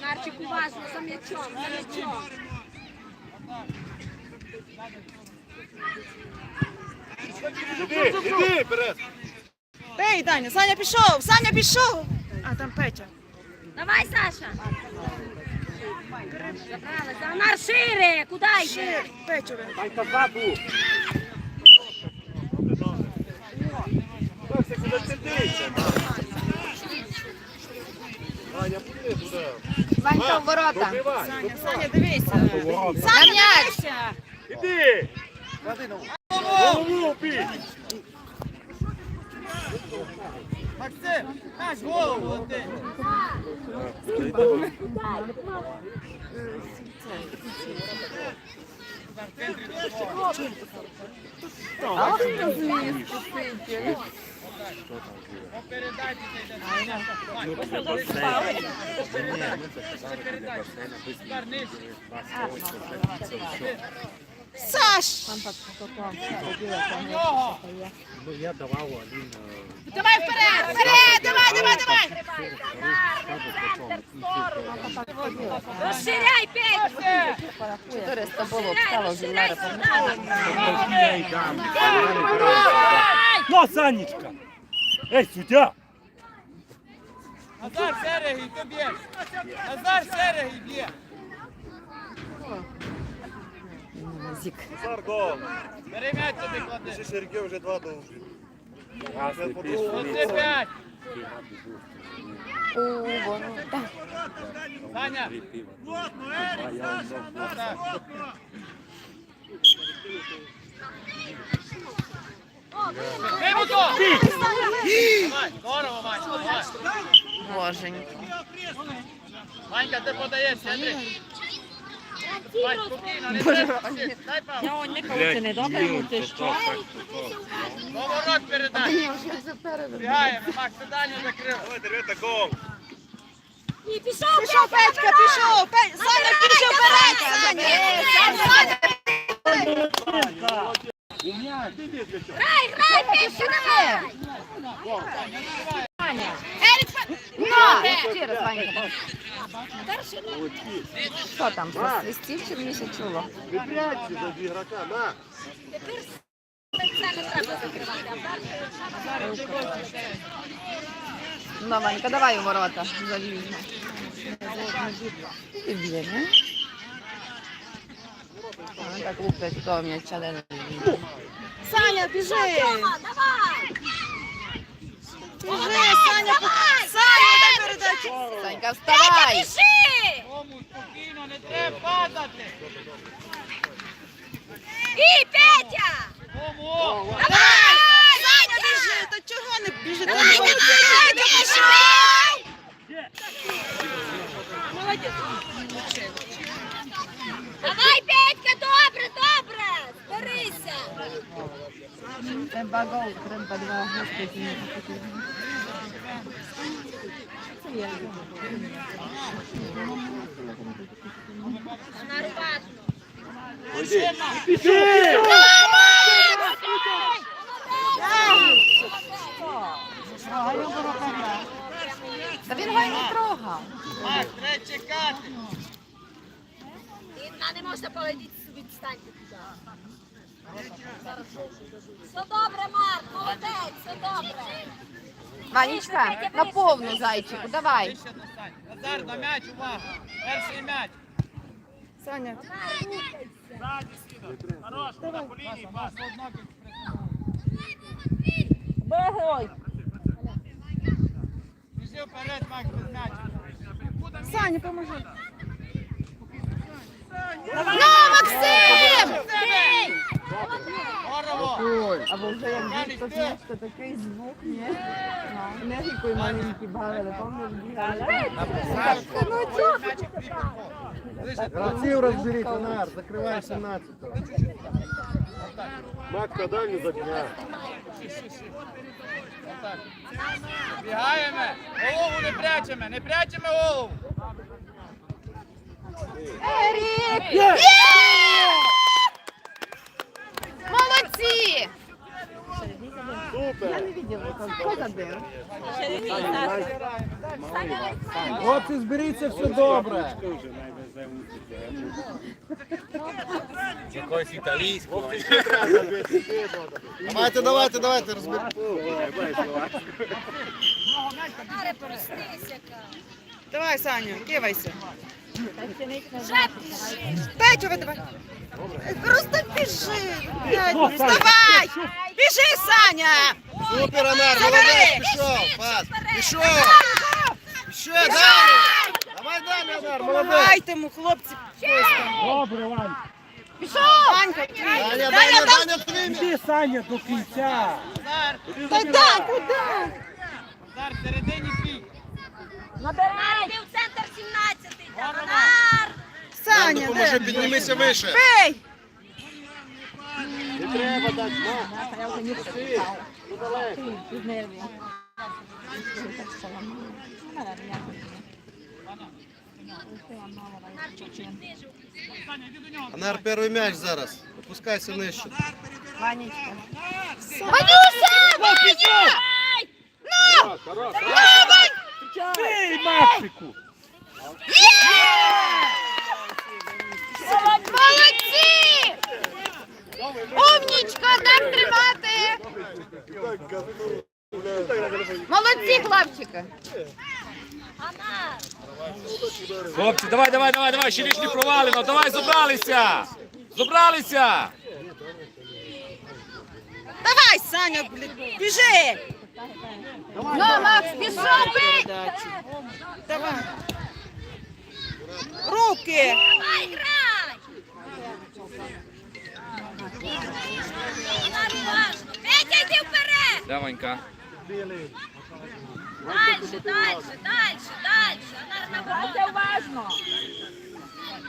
Нарчик, уважно, за м'ячом, за м'ячом. Іди, іди, вперед. Бей, Даня. Саня пішов, Саня пішов. А, там Петя. Давай, Саша. Забрали, за нар шире, куди йде? Петю. Дай козаду. Так, це куди ти дивишся? Аня, куди туди? Ванька в ворота. Саня, Саня, дивися. Саня, дивися. Іди. Голову бій. Максим, наш голову лети. Саш! Ну, я давав один Давай вперед, вперед, давай, давай, давай. Розширяй, Петь! 400 було, встало Ну, Санечка! Ей, суддя! Назар Серегій, ти б'єш! Назар Серегій б'є! Зік. Гол. Бери м'яч тобі клади! Ще Сергій вже два довжі. Оце п'ять! У, воно. Так. Саня! Так. Бий мотор! Давай, здорово, Боженько. Ванька, ти подаєш, сиди! Вань, спокійно, не треба! Дай паузу! Поворот передай! Бігає, Макс, ти далі закрив! Давай, Деревета, гол. Пішов, Пішов, Петька, пішов. Саня, пішов вперед, Саня. Саня. Іди, для чого? Грай, грай, Петя, давай! Що там, свистів чи мені ще чуло? Не прячься за ігрока, на. Ну, Ванька, давай у ворота. Залізно. Ти б'є, не? А, так луплять того м'яча, не. Саня, біжи. Давай! Біжи, Саня. Саня, дай передачу. Санька, вставай! Біжи! Кому спокійно, не треба падати! І, Петя! Кому? Давай! Саня, біжи. Та чого не біжи? Та Давай, не біжи. Петя, пішов! Давай, Петька, добре, добре! Зберися! Треба гол, треба два господи. Та він гай не трогав. Макс, треба чекати! Інна не можна полетіти собі, встаньте туди. Все добре, Марк, молодець, все добре. Ванечка, на повну зайчику, давай. Вище достань. Назар, на м'яч, увага. Перший м'яч. Саня. Пас, однокий. Бегой. Біжи вперед, Макс, без м'яча. Саня, поможи. Ну, Максим! Або вже як Далі, дітко ти. смішка, такий звук, ні? Енергікою маленькі бавили, пам'ятаєш, бігали. Ближче. Гравців розберіть, Анар, закривай 17-го. Мак на дальню забігає. Отак. Бігаємо. Голову не прячемо, не прячемо голову. Ерік! Є! Я не бачила, хто забив. Хлопці, зберіться, все добре. Якось італійського. Давайте, давайте, давайте, яка. Давай, Саня, кивайся. Вже. Петю, ви давай. Просто біжи. Вставай! Біжи, Саня! Супер, Анар, молодець, пішов, пас, пішов. Ще далі. Давай далі, Анар, молодець. Дайте йому, хлопці. Добре, Вань. Санька, твій. Даня, Даня, Даня, твій. Іди, Саня, до кінця. Назар, Та да, куди? Назар, всередині твій. Нар, ти в центр 17-й. там, Саня, Допоможи, де? піднімися вище. Бей! Не треба дати, Мак. Анар, перший м'яч зараз. Опускайся нижче. Ванечка. Бий, Максику. Молодці! Умнічка, так тримати! Молодці, хлопчики! Хлопці, давай, давай, давай, давай, ще лиш не провалено. Давай, зібралися. Зібралися. Давай, Саня, біжи! Ну, Макс, пішов бий! Давай. Руки! Давай, грай. Нар, уважно. Петя, йди вперед. Даванька. Дальше, дальше, дальше, дальше. Нар, набагато уважно.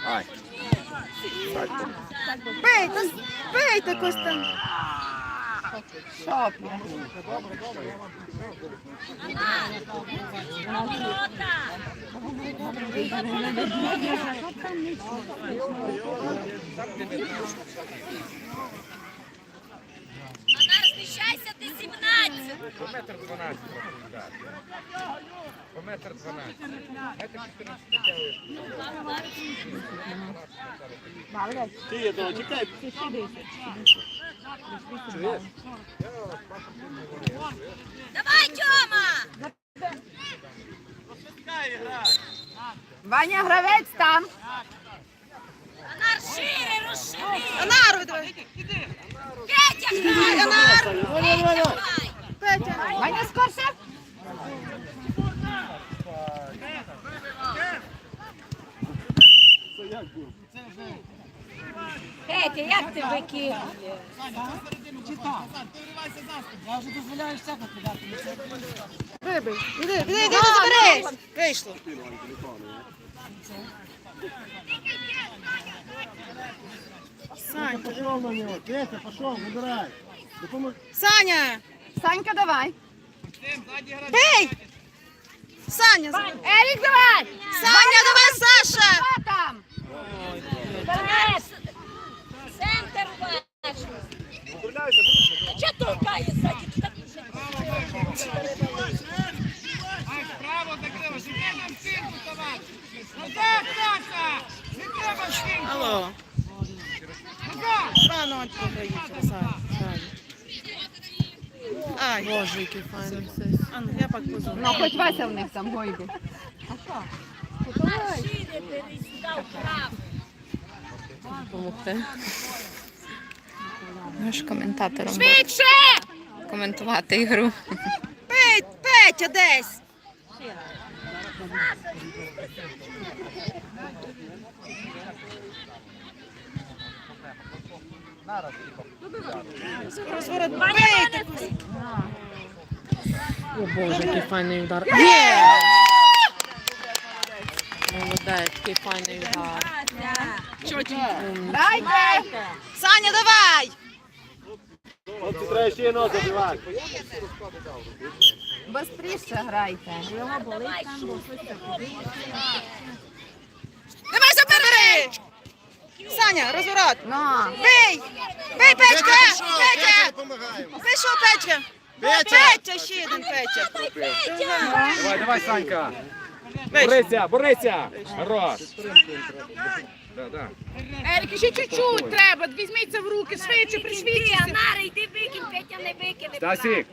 Ай. Бийте, бийте, Костян. Шоп. Ворота. Нар, зміщайся, ти 17. По метр 12 трохи вдар. По метр 12. Метр 14 Ти є, давай, чекай. Давай, Тьома. Пускай грай. Ваня гравець там. Нар, шире, розшири. Анару, давай. Петя, грай. Анар, Петя, грай. Петя. Ваня скорше. Петя, як ти викинув? Вибий. Іди, іди, іди, забери. Вийшло. Саня, Пішов на нього. Петя, вибирай. Допоможи. Саня, Санька, давай. Бей! Саня, забери. Ерік, давай! Саня, давай, Саша! Що там? Вперед. Центр уважно. Чого толкає ззаді? Ти так уже Ай, справа закрила. Треба в стінку ставати. Алло. Рано Саня. Боже, який файний все. А ну, я позову. Ну, хоч Вася в них там вправо. Допомогти. Ж коментатором Швидше! коментувати ігру. Петь, Петя десь. Розворот! О Боже, який файний удар. Молодець, який файний удар. Дайте! Саня, давай! Хлопці, треба ще одного забивати. Бистріше грайте. Давай забери! Саня, розворот! Ну, Бий! Бий, Петька! Петя, пішов, Петя, Петя! Пішов, Петя! Петя! Петя, ще один Петя! Давай, давай, Санька. Борися, борися. Хорош. Да, да. Ерік, ще чуть-чуть треба. Візьміться в руки, швидше, Ти, пришвидшіться. Анари, йди викинь, Петя не викине. Стасік.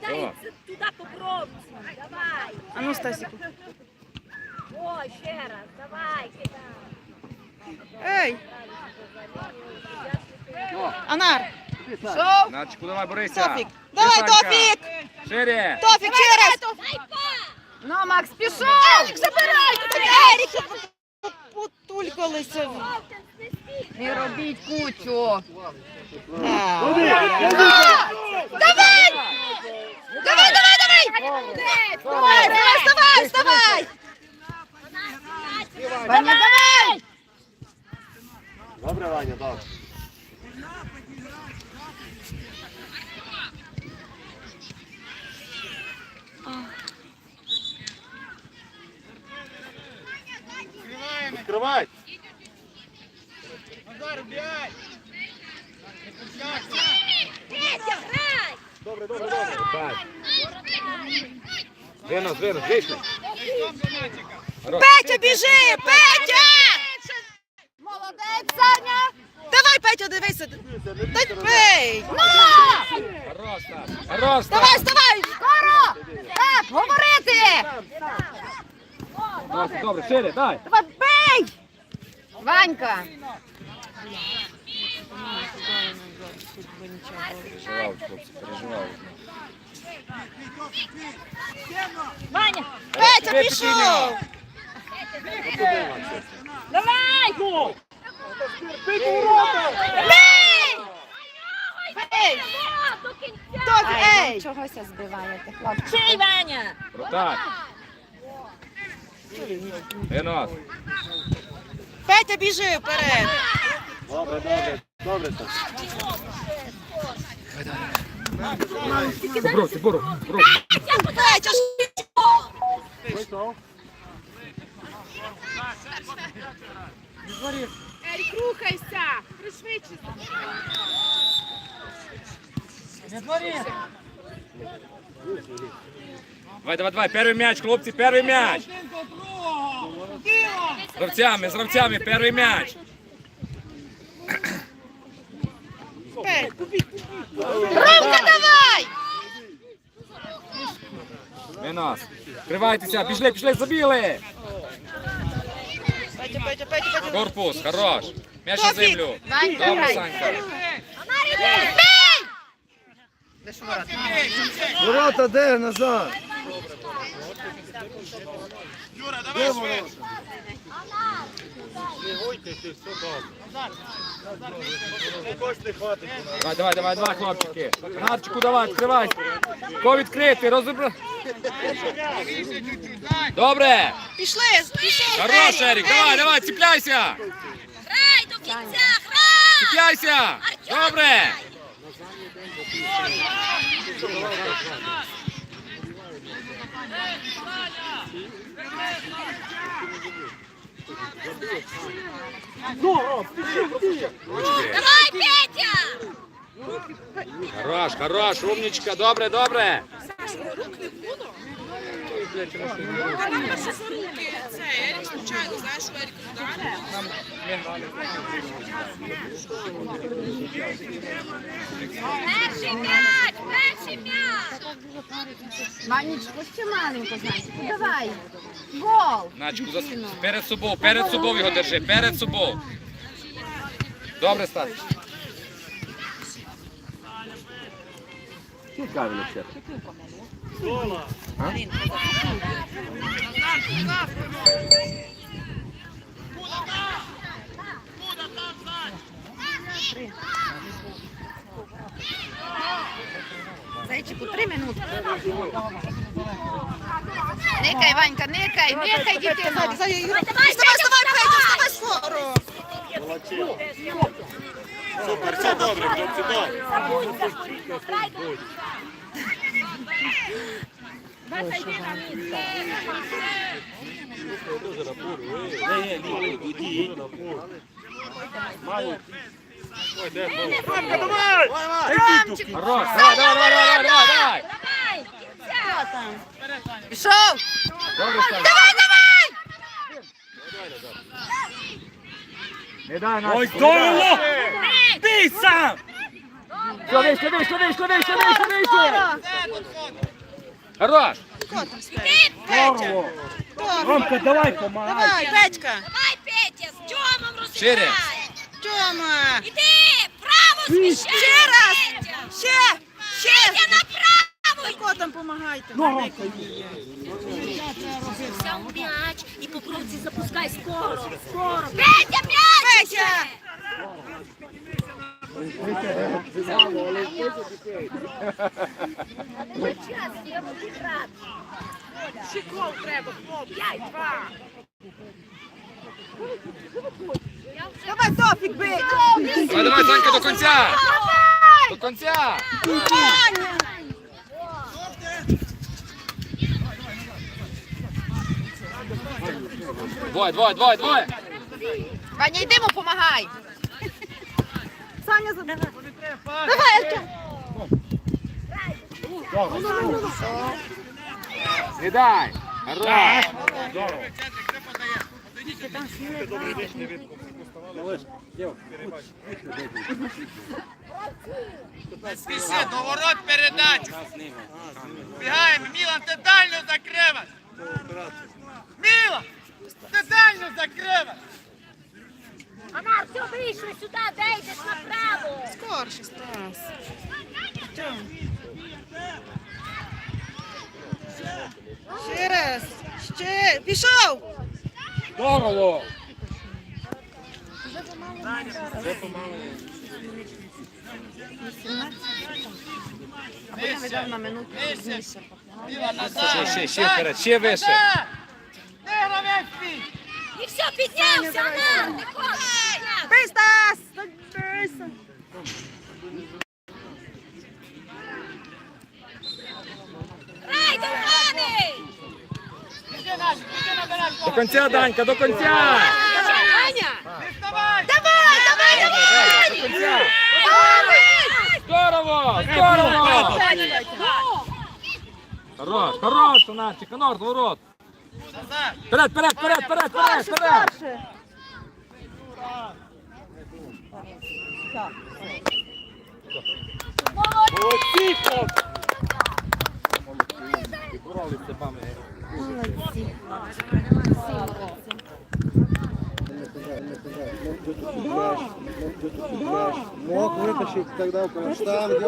Кидай це туди по бровці. Давай. А ну, Стасіку. О, ще раз. Давай, кидай. Ей! Анар! Начку, давай, борися. Тофік! Давай. Тофік! Шире. Тофік! Дай ну Макс, пішов! Ерік, забирай! Ерік! Потулькалися. Не робіть кучу. Давай! Давай! Давай, вставай, вставай! Ваня, давай! Добре, Ваня, добре. Відкривай! Назар, бігай! Петя, грай! Добре, добре, добре. Винос, винос, вийшли. Петя, біжи! Петя! Молодець, Саня! Давай, Петя, дивися. Бей! Хорош, Стас. Хорош. Давай, вставай! Скоро! Так, говорити! Добре, добре, шире, дай. Давай, бей! Ванька! Переживав, хлопці, переживав. Ваня! Петя, пішов! Давай! Бей! До кінця! Тофі, Ай, ей! чогося збиваєте, хлопці. Чий, Ваня! Вратар. Винос. Петя, біжи вперед! Добре, добре, добре. так. Бровці, бору, бору. Петя, ж- Вийшов. Ерік, рухайся, пришвидшіться. Давай, давай, давай, перший м'яч, хлопці, перший м'яч. До другого! Діло! З гравцями, з гравцями, перший м'яч. Петя! Ромка, давай! Винос. Кривайтеся, пішли, пішли, забіли. Петя, Петя, Петя, Петя! Корпус, хорош. М'яч на землю. Добре. Санька. Ворота де назад? Юра, давай швидше! Когось не хватить. Давай, давай, давай, давай, хлопчики. Нарчику давай, відкривай. Ко відкрити, розібра. Більше чуть-чуть! Пішли! Добре. Пішов! Хорош, Ерік, давай, давай, ціпляйся. Грай до кінця! Грай! Ціпляйся. Добре. Давай, Петя! Хорош, хорош, умничка, добре, добре. Це Ерік, звичайно, знаєш, що Ерік удар. Перший м'яч, перший м'яч. Манечку, ще маленько, значить. Давай. Гол. Начку, за... перед собою, перед собою його держи, перед собою. Добре, Стас. Цікаві ще. Зайчику, три минутки. Никай, Ванька, никай, никай, дитино. Давай, давай, Вставай, вставай, давай. вставай скоро. Супер, все добре, хлопці, добре. Ромчик, Хорош, давай, давай, давай, давай, давай. Давай, пішов. Добре, Давай, давай. Не дай нас. Ой, здорово! Бій сам! Все, вище, вище, вище, Хорош. Здорово! Ромка, давай помагай! Давай, Петька. Давай, Петя, з Тьомом Шире. розіграй. Тьома. Іди, право сміщай. Ще раз. Петя. Ще, ще. Петя, направо. Котам помагайте. Взяв м'яч і по кровці запускай скоро. Скоро. Петя, м'яч! Петя. Час, я буду грати. Давай, Тофік, бий. Давай, давай, Санька, до кінця. До кінця. Двоє, двоє, двоє, двоє. Ваня, йди йому помагай. Саня, задавай. Давай, Артем. Не дай. Хорош. Спіши, до ворот передачу! Бігаємо, Мілан, ти дальню закривай! Мілан! Ти дальню закривай! Амар, все, вийшли сюди, де йдеш направо. Скорше, Стас. Ще раз. Ще. Пішов. Здорово. Або я видав на минуту пізніше. Ще, ще, ще вперед, ще вище. Де гравець твій? І все, піднявся, Амар. Не хочеш. Бий, Стас. Бийся. Грай, Довганий. Іди наш, іди набирай До кінця, Данька, до кінця. Аня. Давай, давай, давай. Кінця. Здорово, здорово. Хорош, хорош, Санарчик, Анор, ворот. Вперед, вперед, вперед, вперед, вперед, вперед. Молодці! Мог вытащить тогда в штанг,